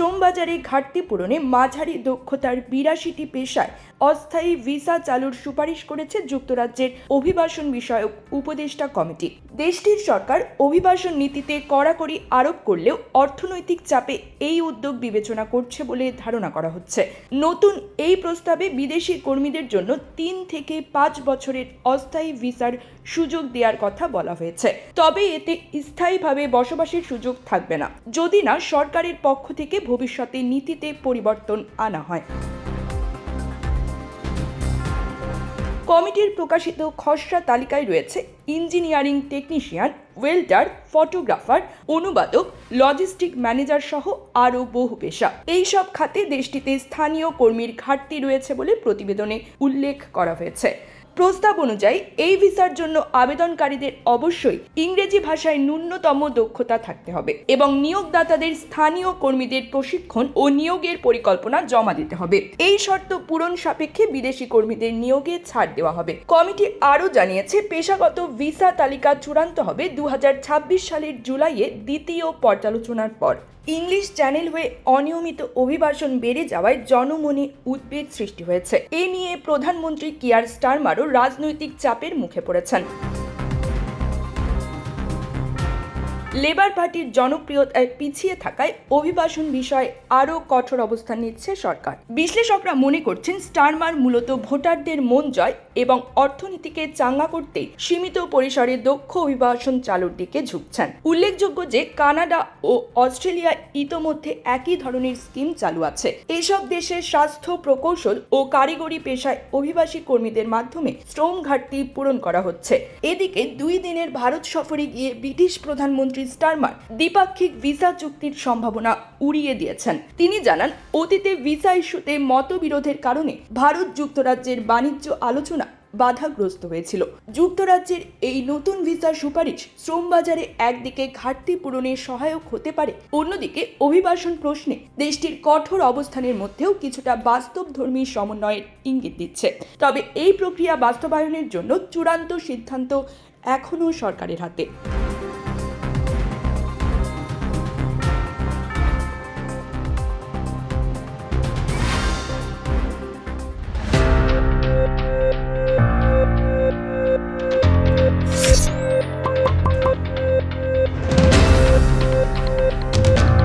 শ্রমবাজারে ঘাটতি পূরণে মাঝারি দক্ষতার বিরাশিটি পেশায় অস্থায়ী ভিসা চালুর সুপারিশ করেছে যুক্তরাজ্যের অভিবাসন বিষয়ক উপদেষ্টা কমিটি। দেশটির সরকার অভিবাসন নীতিতে কড়াকড়ি আরোপ করলেও অর্থনৈতিক চাপে এই উদ্যোগ বিবেচনা করছে বলে ধারণা করা হচ্ছে। নতুন এই প্রস্তাবে বিদেশি কর্মীদের জন্য তিন থেকে পাঁচ বছরের অস্থায়ী ভিসার সুযোগ দেওয়ার কথা বলা হয়েছে। তবে এতে স্থায়ীভাবে বসবাসের সুযোগ থাকবে না। যদি না, সরকারের পক্ষ থেকে ভবিষ্যতে নীতিতে পরিবর্তন আনা হয়। কমিটির প্রকাশিত খসড়া তালিকায় রয়েছে ইঞ্জিনিয়ারিং টেকনিশিয়ান, ওয়েল্ডার, ফটোগ্রাফার, অনুবাদক, লজিস্টিক ম্যানেজার সহ আরও বহু পেশা। এইসব খাতে দেশটিতে স্থানীয় কর্মীর ঘাটতি রয়েছে বলে প্রতিবেদনে উল্লেখ করা হয়েছে। প্রস্তাব অনুযায়ী এই ভিসার জন্য আবেদনকারীদের অবশ্যই ইংরেজি ভাষায় ন্যূনতম দক্ষতা থাকতে হবে এবং নিয়োগদাতাদের স্থানীয় কর্মীদের প্রশিক্ষণ ও নিয়োগের পরিকল্পনা জমা দিতে হবে। এই শর্ত পূরণ সাপেক্ষে বিদেশি কর্মীদের নিয়োগে ছাড় দেওয়া হবে। কমিটি আরও জানিয়েছে, পেশাগত ভিসা তালিকা চূড়ান্ত হবে দু হাজার ছাব্বিশ সালের জুলাইয়ে দ্বিতীয় পর্যালোচনার পর। ইংলিশ চ্যানেল হয়ে অনিয়মিত অভিবাসন বেড়ে যাওয়ায় জনমনে উদ্বেগ সৃষ্টি হয়েছে। এ নিয়ে প্রধানমন্ত্রী কিয়ার স্টারমারও রাজনৈতিক চাপের মুখে পড়েছেন। লেবার পার্টির জনপ্রিয়তায় পিছিয়ে থাকায় অভিবাসন বিষয়ে আরও কঠোর অবস্থান নিচ্ছে সরকার। বিশ্লেষকরা মনে করছেন, স্টারমার মূলত ভোটারদের মন জয় এবং অর্থনীতিকে চাঙ্গা করতে সীমিত পরিসরে দক্ষ অভিবাসন চালুর দিকে ঝুঁকছেন। উল্লেখযোগ্য যে, কানাডা ও অস্ট্রেলিয়া ইতোমধ্যে একই ধরনের স্কিম চালু আছে। এসব দেশের স্বাস্থ্য প্রকৌশল ও কারিগরি পেশায় অভিবাসী কর্মীদের মাধ্যমে শ্রম ঘাটতি পূরণ করা হচ্ছে। এদিকে দুই দিনের ভারত সফরে গিয়ে ব্রিটিশ প্রধানমন্ত্রী স্টারমার দ্বিপাক্ষিক ভিসা চুক্তির সম্ভাবনা উড়িয়ে দিয়েছেন। তিনি জানান, অতীতে ভিসা ইস্যুতে মতবিরোধের কারণে ভারত যুক্তরাজ্যের বাণিজ্য আলোচনা বাধাগ্রস্ত হয়েছিল। যুক্তরাজ্যের এই নতুন ভিসা সুপারিশ শ্রমবাজারে একদিকে ঘাটতি পূরণে সহায়ক হতে পারে, অন্যদিকে অভিবাসন প্রশ্নে দেশটির কঠোর অবস্থানের মধ্যেও কিছুটা বাস্তবধর্মী সমন্বয়ের ইঙ্গিত দিচ্ছে। তবে এই প্রক্রিয়া বাস্তবায়নের জন্য চূড়ান্ত সিদ্ধান্ত এখনও সরকারের হাতে।